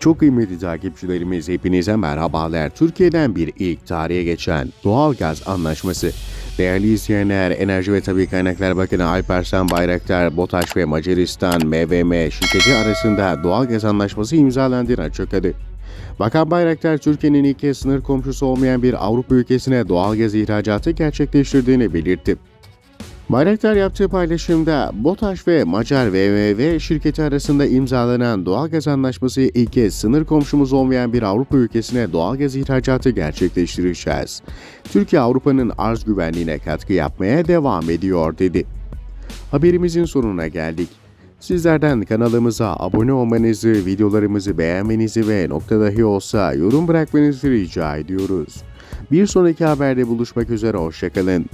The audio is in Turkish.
Çok kıymetli takipçilerimiz hepinize merhabalar. Türkiye'den bir ilk tarihe geçen doğalgaz anlaşması. Değerli izleyenler, Enerji ve Tabi Kaynaklar Bakanı Alparslan Bayraktar, BOTAŞ ve Macaristan MVM şirketi arasında doğalgaz anlaşması imzalandığını açıkladı. Bakan Bayraktar, Türkiye'nin ilk sınır komşusu olmayan bir Avrupa ülkesine doğalgaz ihracatı gerçekleştirdiğini belirtti. Bayraktar yaptığı paylaşımda BOTAŞ ve Macar VMV şirketi arasında imzalanan doğalgaz anlaşması ilk kez sınır komşumuz olmayan bir Avrupa ülkesine doğalgaz ihracatı gerçekleştireceğiz. Türkiye Avrupa'nın arz güvenliğine katkı yapmaya devam ediyor dedi. Haberimizin sonuna geldik. Sizlerden kanalımıza abone olmanızı, videolarımızı beğenmenizi ve nokta dahi olsa yorum bırakmanızı rica ediyoruz. Bir sonraki haberde buluşmak üzere, hoşçakalın.